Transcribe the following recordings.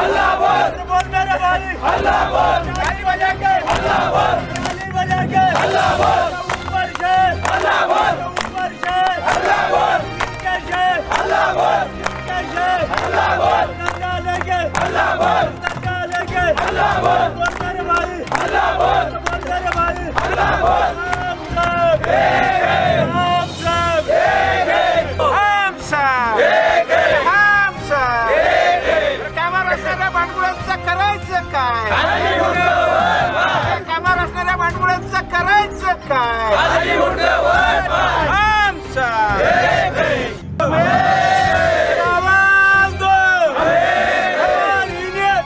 अल्लाह बोल बोल मेरे भाई अल्लाह बोल ताली बजा के अल्लाह बोल ताली बजा के अल्लाह बोल ऊपर से अल्लाह बोल ऊपर से अल्लाह बोल नीचे से अल्लाह बोल नीचे से अल्लाह बोल डंडा लेके अल्लाह बोल डंडा लेके अल्लाह बोल बोल मेरे भाई अल्लाह बोल बोल मेरे भाई अल्लाह बोल हम नीयत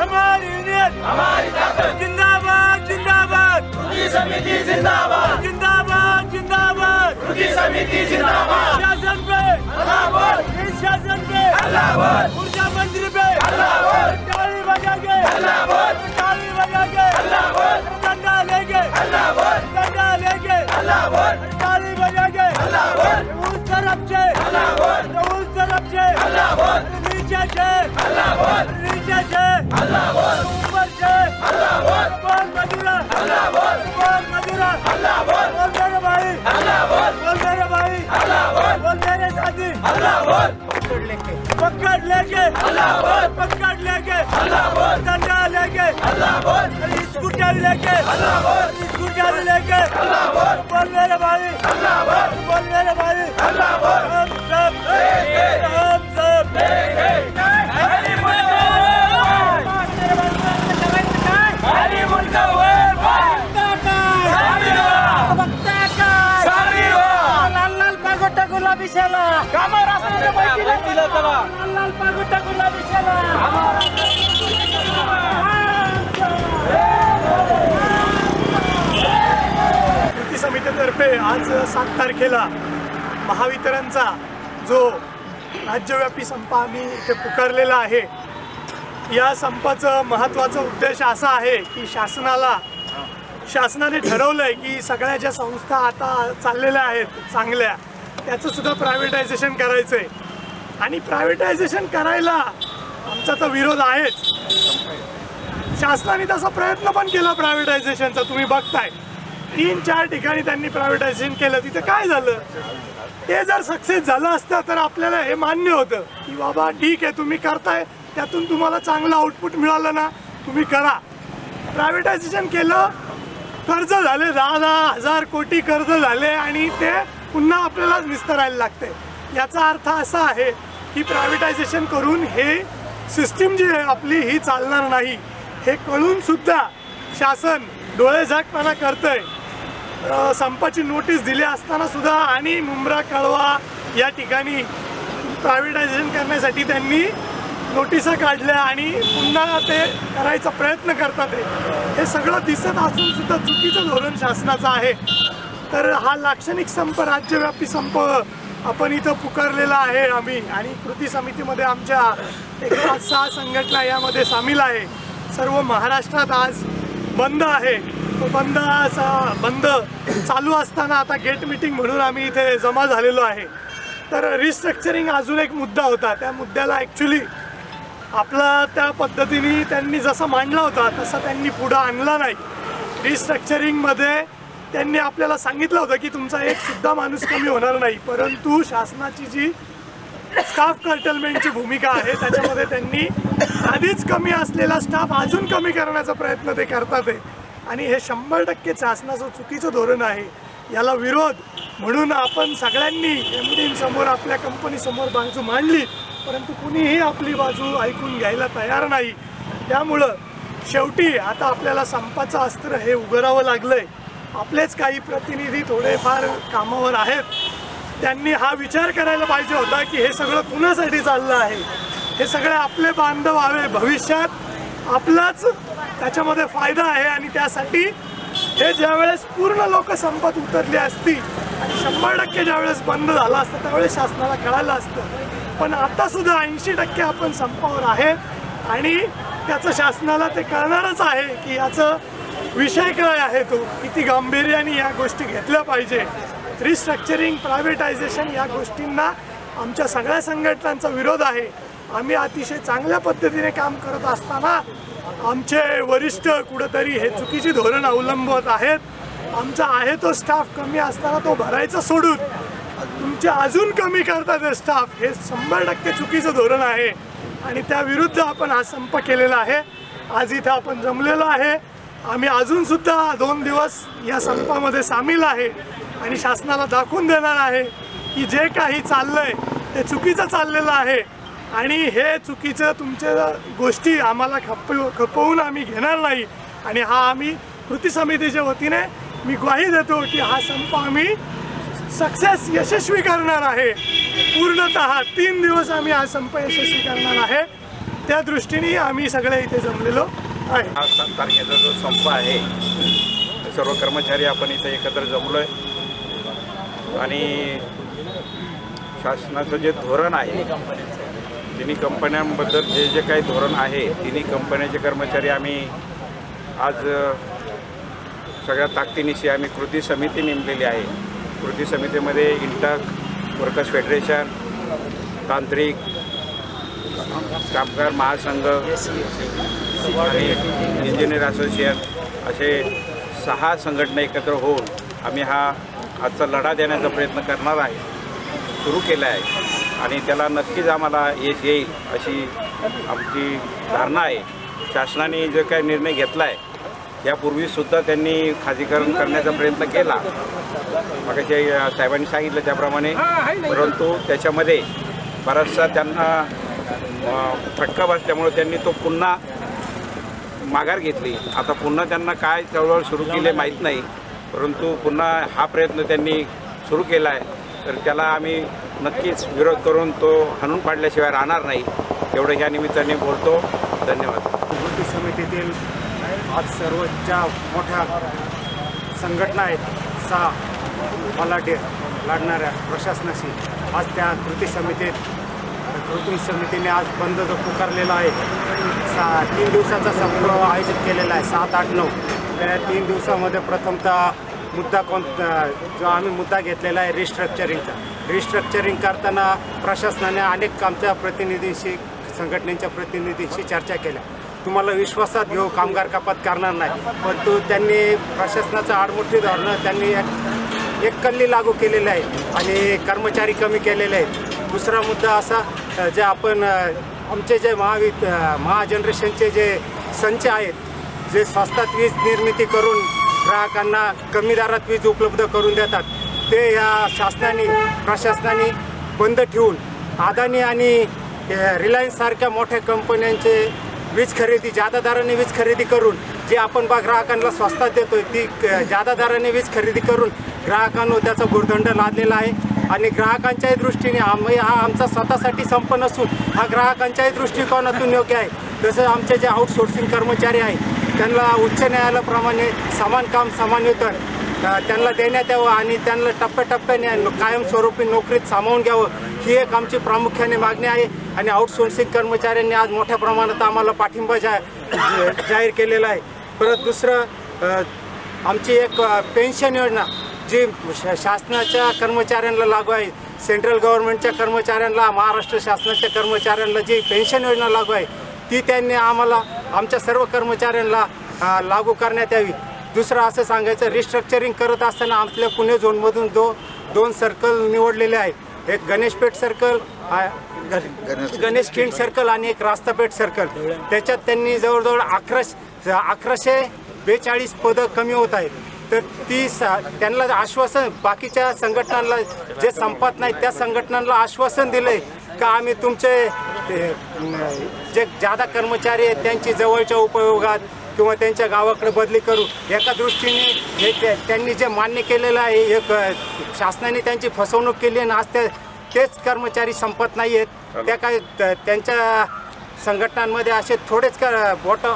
हमारी नीयत हमारी ताकत. जिंदाबाद जिंदाबाद. कृति समिति जिंदाबाद. जिंदाबाद जिंदाबाद. कृति समिति जिंदाबाद. शासन पे. अल्लाह शासन पे. अल्लाह ऊर्जा मंत्री पे. अल्लाह बोल ताली बजा के अल्लाह बोल ताली बजा के अल्लाह बोल डंडा लेके अल्लाह बोल डंडा लेके अल्लाह बोल ताली बजा अल्लाह बोल उस तरफ़ से अल्लाह बोल उस तरफ़ से अल्लाह बोल नीचे से अल्लाह बोल नीचे से अल्लाह बोल ऊपर से अल्लाह बोल बोल मधुरा अल्लाह बोल बोल मधुरा अल्लाह बोल बोल मेरे भाई अल्लाह बोल बोल मेरे भाई अल्लाह बोल बोल मेरे साथी अल्लाह बोल पकड़ लेके अल्लाह बोल अल्लाह बोल। स्कूटर लेके। अल्लाह बोल। स्कूटर लेके। अल्लाह बोल। बोल मेरे भाई। आज सात तारखेला महावितरणचा जो राज्यव्यापी संप आम्ही इथे पुकारलेला आहे या संपाचं महत्त्वाचा उद्देश असा आहे की शासनाला शासनाने ठरवलं आहे की सगळ्या ज्या संस्था आता चाललेल्या आहेत चांगल्या त्याचं सुद्धा प्रायव्हेटायझेशन करायचं आहे आणि प्रायव्हेटायझेशन करायला आमचा तर विरोध आहेच. शासनाने तसा प्रयत्न पण केला प्रायव्हेटायझेशनचा तुम्ही बघताय. तीन चार ठिकाणी त्यांनी प्रायव्हेटायझेशन केलं. तिथं काय झालं? ते जर सक्सेस झालं असतं तर आपल्याला हे मान्य होतं. की बाबा ठीक आहे तुम्ही करताय. त्यातून तुम्हाला चांगलं आउटपुट मिळालं ना तुम्ही करा. प्रायव्हेटायझेशन केलं कर्ज झाले दहा दहा हजार कोटी कर्ज झाले आणि ते पुन्हा आपल्यालाच निस्तरायला लागते. याचा अर्थ असा आहे की प्रायव्हेटायझेशन करून हे सिस्टीम जी आहे आपली ही चालणार नाही. हे कळून सुद्धा शासन डोळेझाकपणा करतंय. संपाची नोटीस दिली असताना सुद्धा आणि मुंब्रा कळवा या ठिकाणी प्रायव्हेटायझेशन करण्यासाठी त्यांनी नोटिसा काढल्या आणि पुन्हा ते करायचा प्रयत्न करतात हे सगळं दिसत असून सुद्धा चुकीचं धोरण शासनाचं आहे. तर हा लाक्षणिक संप राज्यव्यापी संप आपण इथं पुकारलेला आहे आम्ही आणि कृती समितीमध्ये आमच्या एक पाच सहा संघटना यामध्ये सामील आहे. सर्व महाराष्ट्रात आज बंद आहे. तो बंद असा बंद चालू असताना आता गेट मीटिंग म्हणून आम्ही इथे जमा झालेलो आहे. तर रिस्ट्रक्चरिंग अजून एक मुद्दा होता. त्या मुद्द्याला ॲक्च्युली आपला त्या पद्धतीने त्यांनी जसा मांडला होता तसा त्यांनी पुढं आणला नाही. रिस्ट्रक्चरिंगमध्ये त्यांनी आपल्याला सांगितलं होतं की तुमचा एक सुद्धा माणूस कमी होणार नाही. परंतु शासनाची जी स्टाफ कर्टलमेंटची भूमिका आहे त्याच्यामध्ये त्यांनी आधीच कमी असलेला स्टाफ अजून कमी करण्याचा प्रयत्न ते करतात आहे. आणि हे शंभर टक्के शासनाचं चुकीचं धोरण आहे. याला विरोध म्हणून आपण सगळ्यांनी एम समोर आपल्या कंपनीसमोर बाजू मांडली. परंतु कुणीही आपली बाजू ऐकून घ्यायला तयार नाही. त्यामुळं शेवटी आता आपल्याला संपाचं अस्त्र हे उघडावं लागलंय. आपलेच काही प्रतिनिधी थोडेफार कामावर आहेत. त्यांनी हा विचार करायला पाहिजे होता की हे सगळं कुणासाठी चाललं आहे? हे सगळे आपले बांधव हवे. भविष्यात आपलाच त्याच्यामध्ये फायदा आहे आणि त्यासाठी हे ज्यावेळेस पूर्ण लोक संपत उतरली असती आणि शंभर टक्के ज्यावेळेस बंद झाला असतं त्यावेळेस शासनाला कळालं असतं. पण आता सुद्धा ऐंशी टक्के आपण संपावर आहे आणि त्याचं शासनाला ते कळणारच आहे की याचं विषय काय आहे तो. किती गांभीर्याने या गोष्टी घेतल्या पाहिजे. रिस्ट्रक्चरिंग प्रायव्हेटायझेशन या गोष्टींना आमच्या सगळ्या संघटनांचा विरोध आहे. आम्ही अतिशय चांगल्या पद्धतीने काम करत असताना आमचे वरिष्ठ कुठंतरी हे चुकीची धोरण अवलंबत आहेत. आमचा आहे तो स्टाफ कमी असताना तो भरायचा सोडून तुमचे अजून कमी करतात स्टाफ. हे शंभर टक्के चुकीचं धोरण आहे. आणि त्याविरुद्ध आपण हा संप केलेला आहे. आज इथं आपण जमलेलो आहे. आम्ही अजूनसुद्धा दोन दिवस या संपामध्ये सामील आहे. आणि शासनाला दाखवून देणार आहे की जे काही चाललं आहे ते चुकीचं चाललेलं आहे. आणि हे चुकीचं तुमच्या गोष्टी आम्हाला खप खपवून आम्ही घेणार नाही. आणि हा आम्ही कृती समितीच्या वतीने मी ग्वाही देतो की हा संप आम्ही सक्सेस यशस्वी करणार आहे. पूर्णत तीन दिवस आम्ही हा संप यशस्वी करणार आहे. त्या दृष्टीने आम्ही सगळे इथे जमलेलो आहे. हा सात तारखेचा जो संप आहे सर्व कर्मचारी आपण इथे एकत्र जमलो आहे आणि शासनाचं जे धोरण आहे तिन्ही कंपन्यांबद्दल जे जे काही धोरण आहे तिन्ही कंपन्याचे कर्मचारी आम्ही आज सगळ्या ताकदीनिशी आम्ही कृती समिती नेमलेली आहे. कृती समितीमध्ये इंटक वर्कर्स फेडरेशन तांत्रिक कामगार महासंघ आणि इंजिनियर असोसिएशन असे सहा संघटना एकत्र होऊन आम्ही हा आजचा लढा देण्याचा प्रयत्न करणार आहे सुरू केला आहे. आणि त्याला नक्कीच आम्हाला यश येईल अशी आमची धारणा आहे. शासनाने जो काही निर्णय घेतला आहे यापूर्वीसुद्धा त्यांनी खाजगीकरण करण्याचा प्रयत्न केला. मग साहेबांनी सांगितलं त्याप्रमाणे. परंतु त्याच्यामध्ये बराचसा त्यांना फटका बसल्यामुळे त्यांनी तो पुन्हा माघार घेतली. आता पुन्हा त्यांना काय चळवळ सुरू केली माहीत नाही. परंतु पुन्हा हा प्रयत्न त्यांनी सुरू केला आहे तर त्याला आम्ही नक्कीच विरोध करून तो हाणून पाडल्याशिवाय राहणार नाही. एवढं ह्या निमित्ताने बोलतो. धन्यवाद. कृती समितीतील आज सर्वोच्च मोठ्या संघटना आहेत. सहा मलाटे लढणाऱ्या प्रशासनाशी. आज त्या कृती समितीत कृती समितीने आज बंद जो पुकारलेला आहे सा तीन दिवसाचा संप आयोजित केलेला आहे. सात आठ नऊ. त्या तीन दिवसामध्ये प्रथमतः मुद्दा कोण जो आम्ही मुद्दा घेतलेला आहे रिस्ट्रक्चरिंगचा रिस्ट्रक्चरिंग करताना प्रशासनाने अनेक आमच्या प्रतिनिधींशी संघटनेच्या प्रतिनिधींशी चर्चा केल्या. तुम्हाला विश्वासात घेऊ कामगार कपात करणार नाही परंतु त्यांनी प्रशासनाचं आडमोठी धोरणं त्यांनी एक कल्ली लागू केलेलं आहे आणि कर्मचारी कमी केलेले आहेत. दुसरा मुद्दा असा जे आपण आमचे जे महावि महाजनरेशनचे जे संच आहेत जे स्वस्तात वीज निर्मिती करून ग्राहकांना कमी दरात वीज उपलब्ध करून देतात ते या शासनाने प्रशासनाने बंद ठेवून अदानी आणि रिलायन्स सारख्या मोठ्या कंपन्यांचे वीज खरेदी जादा दराने वीज खरेदी करून जे आपण बा ग्राहकांना स्वस्तात देतोय ती क- जादा दराने वीज खरेदी करून ग्राहकांवर त्याचा भुर्दंड लादलेला आहे. आणि ग्राहकांच्याही दृष्टीने आम्ही हा आमचा स्वतःसाठी संप नसून हा ग्राहकांच्याही दृष्टिकोनातून योग्य आहे. तसं आमचे जे आउटसोर्सिंग कर्मचारी आहेत त्यांना उच्च न्यायालयाप्रमाणे समान काम समान वेतन त्यांना देण्यात यावं आणि त्यांना टप्प्याटप्प्याने कायमस्वरूपी नोकरीत सामावून घ्यावं. ही एक आमची प्रामुख्याने मागणी आहे आणि आउटसोर्सिंग कर्मचाऱ्यांनी आज मोठ्या प्रमाणात आम्हाला पाठिंबा जा जाहीर केलेला आहे. परत दुसरं आमची एक पेन्शन योजना जी श- शासनाच्या कर्मचाऱ्यांना लागू आहे. सेंट्रल गव्हर्नमेंटच्या कर्मचाऱ्यांना महाराष्ट्र शासनाच्या कर्मचाऱ्यांना जी पेन्शन योजना लागू आहे ती त्यांनी आम्हाला आमच्या सर्व कर्मचाऱ्यांना लागू करण्यात यावी. दुसरं असं सांगायचं रिस्ट्रक्चरिंग करत असताना आपल्या पुणे झोनमधून दो दोन सर्कल निवडलेले आहेत. एक गणेशपेठ सर्कल गणेश. खिंड सर्कल आणि एक रास्तापेठ सर्कल त्याच्यात त्यांनी जवळजवळ अकराशे अकराशे बेचाळीस पदं कमी होत आहेत. तर ती सा त्यांना आश्वासन बाकीच्या संघटनांना जे संपत नाही त्या संघटनांना आश्वासन दिलं आहे का आम्ही तुमचे जे जादा कर्मचारी आहेत त्यांची जवळच्या उपयोगात किंवा त्यांच्या गावाकडे बदली करू एका दृष्टीने हे त्यांनी जे मान्य केलेलं आहे एक शासनाने त्यांची फसवणूक केली आणि आज ते तेच कर्मचारी संपत नाही आहेत त्या काय त्यांच्या संघटनांमध्ये असे थोडेच क बोट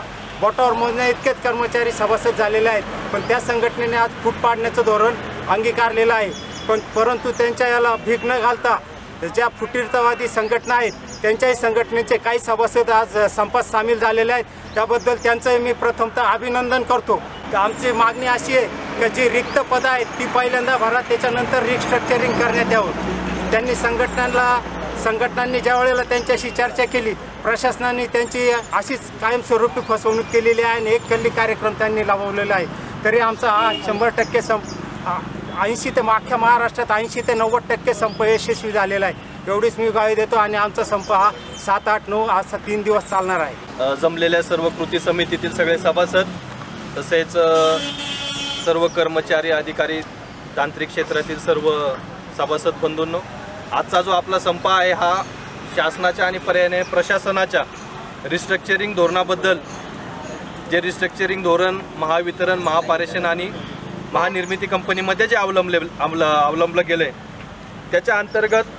बोटावर मोजण्या इतकेच कर्मचारी सभासद झालेले आहेत. पण त्या संघटनेने आज फूट पाडण्याचं धोरण अंगीकारलेलं आहे. पण परंतु त्यांच्या याला भीक न घालता ज्या फुटीरतावादी संघटना आहेत त्यांच्याही संघटनेचे काही सभासद आज संपात सामील झालेले आहेत. त्याबद्दल त्यांचंही मी प्रथमतः अभिनंदन करतो. तर आमची मागणी अशी आहे की जी रिक्त पदं आहेत ती पहिल्यांदा भरा त्याच्यानंतर रिस्ट्रक्चरिंग करण्यात यावं. त्यांनी संघटनांना संघटनांनी ज्या वेळेला त्यांच्याशी चर्चा केली प्रशासनाने त्यांची अशीच कायमस्वरूपी फसवणूक केलेली आहे आणि एक कल्ली कार्यक्रम त्यांनी राबवलेला आहे. तरी आमचा हा शंभर टक्के सं ऐंशी ते अख्ख्या महाराष्ट्रात ऐंशी ते नव्वद टक्के संप यशस्वी झालेला आहे. एवढीच मी गावी देतो आणि आमचा संप हा सात आठ नऊ असा तीन दिवस चालणार आहे. जमलेल्या सर्व कृती समितीतील सगळे सभासद तसेच सर्व कर्मचारी अधिकारी तांत्रिक क्षेत्रातील सर्व सभासद बंधूंनो आजचा जो आपला संप आहे हा शासनाच्या आणि पर्यायाने प्रशासनाच्या रिस्ट्रक्चरिंग धोरणाबद्दल जे रिस्ट्रक्चरिंग धोरण महावितरण महापारेषण आणि महानिर्मिती कंपनीमध्ये जे अवलंबले अवल अवलंबलं गेलं आहे त्याच्या अंतर्गत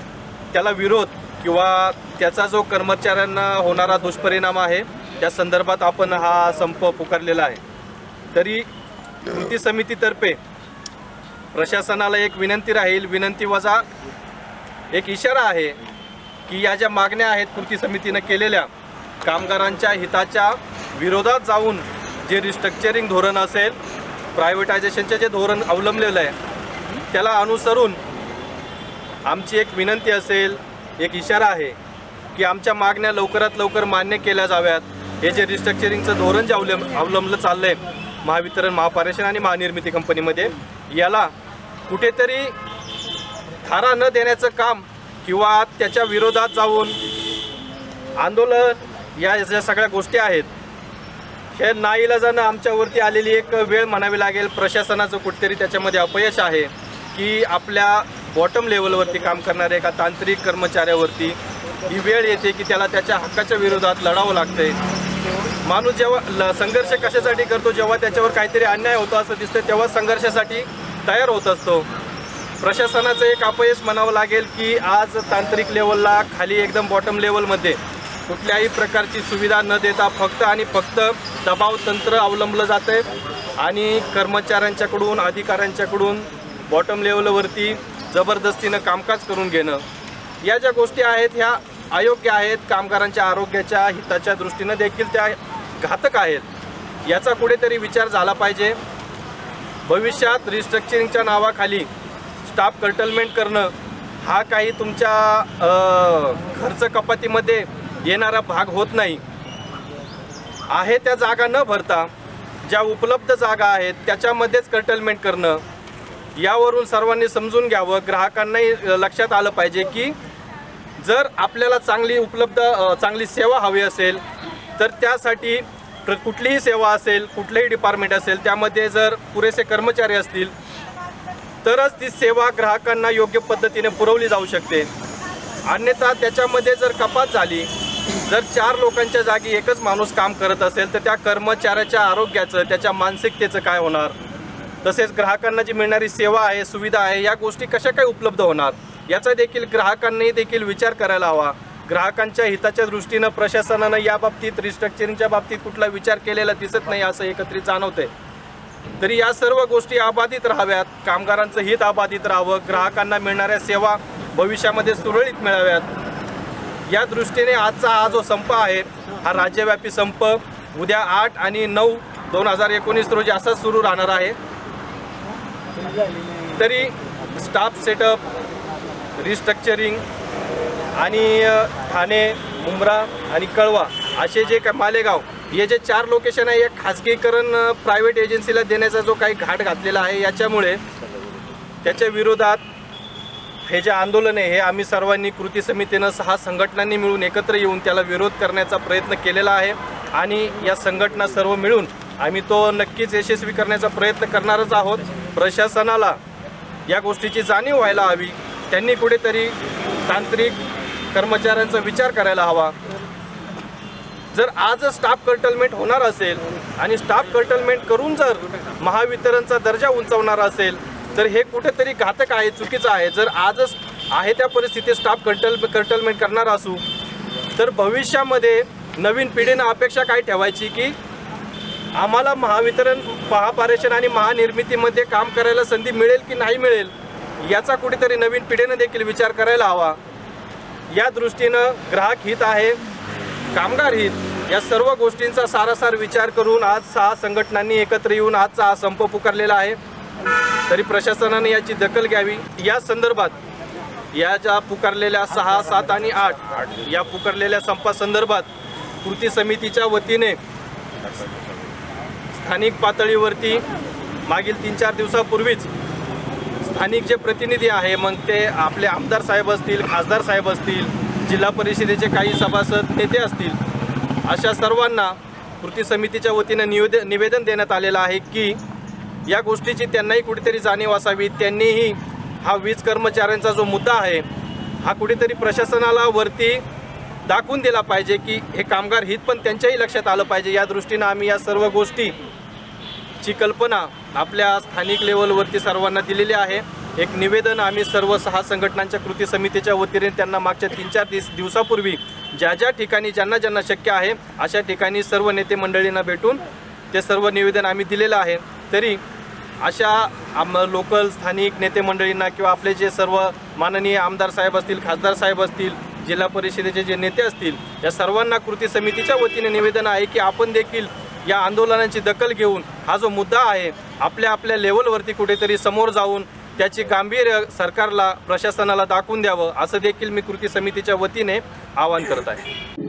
त्याला विरोध किंवा त्याचा जो कर्मचाऱ्यांना होणारा दुष्परिणाम आहे त्या संदर्भात आपण हा संप पुकारलेला आहे. तरी कृती समितीतर्फे प्रशासनाला एक विनंती राहील विनंती वजा एक इशारा आहे की या ज्या मागण्या आहेत कृती समितीनं केलेल्या कामगारांच्या हिताच्या विरोधात जाऊन जे रिस्ट्रक्चरिंग धोरण असेल प्रायव्हेटायझेशनचे जे धोरण अवलंबलेलं आहे त्याला अनुसरून आमची एक विनंती असेल एक इशारा आहे की आमच्या मागण्या लवकरात लवकर मान्य केल्या जाव्यात. हे जे रिस्ट्रक्चरिंगचं धोरण जे अवलंब अवलंबलं चाललं आहे महावितरण महापारेषण आणि महानिर्मिती कंपनीमध्ये याला कुठेतरी थारा न देण्याचं काम किंवा त्याच्या विरोधात जाऊन आंदोलन या ज्या सगळ्या गोष्टी आहेत हे नाईलाजानं आमच्यावरती आलेली एक वेळ म्हणावी लागेल. प्रशासनाचं कुठेतरी त्याच्यामध्ये अपयश आहे की आपल्या बॉटम लेवलवरती काम करणाऱ्या एका तांत्रिक कर्मचाऱ्यावरती ही वेळ येते की त्याला त्याच्या हक्काच्या विरोधात लढावं लागतंय. माणूस जेव्हा ल संघर्ष कशासाठी करतो जेव्हा त्याच्यावर काहीतरी अन्याय होतो असं दिसतं तेव्हा संघर्षासाठी तयार होत असतो. प्रशासनाचं एक अपयश म्हणावं लागेल की आज तांत्रिक लेवलला खाली एकदम बॉटम लेवलमध्ये कुठल्याही प्रकारची सुविधा न देता फक्त आणि फक्त दबाव तंत्र अवलंबलं जातं आहे आणि कर्मचाऱ्यांच्याकडून अधिकाऱ्यांच्याकडून बॉटम लेवलवरती जबरदस्तीनं कामकाज करून घेणं. या ज्या गोष्टी आहेत ह्या अयोग्य आहेत. कामगारांच्या आरोग्याच्या हिताच्या दृष्टीनं देखील त्या घातक आहेत. याचा कुठेतरी विचार झाला पाहिजे. भविष्यात रिस्ट्रक्चरिंगच्या नावाखाली स्टाफ कर्टलमेंट करणं हा काही तुमच्या खर्च कपातीमध्ये येणारा भाग होत नाही. आहे त्या जागा न भरता ज्या उपलब्ध जागा आहेत त्याच्यामध्येच कर्टलमेंट करणं यावरून सर्वांनी समजून घ्यावं. ग्राहकांनाही लक्षात आलं पाहिजे की जर आपल्याला चांगली उपलब्ध चांगली सेवा हवी असेल तर त्यासाठी प्र कुठलीही सेवा असेल कुठलंही डिपार्टमेंट असेल त्यामध्ये जर पुरेसे कर्मचारी असतील तरच ती सेवा ग्राहकांना योग्य पद्धतीने पुरवली जाऊ शकते. अन्यथा त्याच्यामध्ये जर कपात झाली जर चार लोकांच्या जागी एकच माणूस काम करत असेल तर त्या कर्मचाऱ्याच्या आरोग्याचं त्याच्या मानसिकतेचं काय होणार? तसेच ग्राहकांना जी मिळणारी सेवा आहे सुविधा आहे या गोष्टी कशा काय उपलब्ध होणार? याचा देखील ग्राहकांनी देखील विचार करायला हवा. ग्राहकांच्या हिताच्या दृष्टीनं प्रशासनानं या बाबतीत रिस्ट्रक्चरिंगच्या बाबतीत कुठला विचार केलेला दिसत नाही असं एकत्रित जाणवते तरी या सर्व गोष्टी अबाधित राहाव्यात कामगारांचं हित अबाधित राहावं ग्राहकांना मिळणाऱ्या सेवा भविष्यामध्ये सुरळीत मिळाव्यात. या दृष्टीने आजचा हा जो संप आहे हा राज्यव्यापी संप उद्या आठ आणि नऊ दोन हजार एकोणीस रोजी असाच सुरू राहणार आहे. तरी स्टाफ सेटअप रिस्ट्रक्चरिंग आणि ठाणे मुंब्रा आणि कळवा असे जे काय मालेगाव हे जे चार लोकेशन आहे एक खाजगीकरण प्रायव्हेट एजन्सीला देण्याचा जो काही घाट घातलेला आहे याच्यामुळे त्याच्या विरोधात हे जे आंदोलन आहे हे आम्ही सर्वांनी कृती समितीनं सहा संघटनांनी मिळून एकत्र येऊन त्याला विरोध करण्याचा प्रयत्न केलेला आहे. आणि या संघटना सर्व मिळून आम्ही तो नक्कीच यशस्वी करण्याचा प्रयत्न करणारच आहोत. प्रशासनाला या गोष्टीची जाणीव व्हायला हवी. त्यांनी कुठेतरी तांत्रिक कर्मचाऱ्यांचा विचार करायला हवा. जर आज स्टाफ कर्टलमेंट होणार असेल आणि स्टाफ कर्टलमेंट करून जर महावितरणचा दर्जा उंचावणार असेल तर हे कुठेतरी घातक आहे चुकीचं आहे. जर आजच आहे त्या परिस्थितीत स्टाफ कंटल कंटलमेंट करणार असू तर भविष्यामध्ये नवीन पिढीनं अपेक्षा काय ठेवायची की आम्हाला महावितरण महापारेषण आणि महानिर्मितीमध्ये काम करायला संधी मिळेल की नाही मिळेल याचा कुठेतरी नवीन पिढीनं देखील विचार करायला हवा. या दृष्टीनं ग्राहक हित आहे कामगार हित या सर्व गोष्टींचा सारासार विचार करून आज सहा संघटनांनी एकत्र येऊन आजचा हा संप पुकारलेला आहे. तरी प्रशासनाने याची दखल घ्यावी. या संदर्भात या ज्या पुकारलेल्या सहा सात आणि आठ या पुकारलेल्या संपासंदर्भात कृती समितीच्या वतीने स्थानिक पातळीवरती मागील तीन चार दिवसापूर्वीच स्थानिक जे प्रतिनिधी आहे मग ते आपले आमदार साहेब असतील खासदार साहेब असतील जिल्हा परिषदेचे काही सभासद नेते असतील अशा सर्वांना कृती समितीच्या वतीनं निवेदन निवेदन देण्यात आलेलं आहे की या गोष्टीची त्यांनाही कुठेतरी जाणीव असावी. त्यांनीही हा वीज कर्मचाऱ्यांचा जो मुद्दा आहे हा कुठेतरी प्रशासनाला वरती दाखवून दिला पाहिजे की हे कामगार हित पण त्यांच्याही लक्षात आलं पाहिजे. या दृष्टीनं आम्ही या सर्व गोष्टी ची कल्पना आपल्या स्थानिक लेवलवरती सर्वांना दिलेली आहे. एक निवेदन आम्ही सर्व सहा संघटनांच्या कृती समितीच्या वतीने त्यांना मागच्या तीन चार दिस दिवसापूर्वी ज्या ज्या ठिकाणी ज्यांना ज्यांना शक्य आहे अशा ठिकाणी सर्व नेते मंडळींना भेटून ते सर्व निवेदन आम्ही दिलेलं आहे. तरी अशा आम लोकल स्थानिक नेते मंडळींना किंवा आपले जे सर्व माननीय आमदार साहेब असतील खासदार साहेब असतील जिल्हा परिषदेचे जे नेते असतील या सर्वांना कृती समितीच्या वतीने निवेदन आहे की आपण देखील या आंदोलनाची दखल घेऊन हा जो मुद्दा आहे आपल्या आपल्या लेवलवरती कुठेतरी समोर जाऊन त्याची गांभीर्य सरकारला प्रशासनाला दाखवून द्यावं असं देखील मी कृती समितीच्या वतीने आवाहन करत आहे.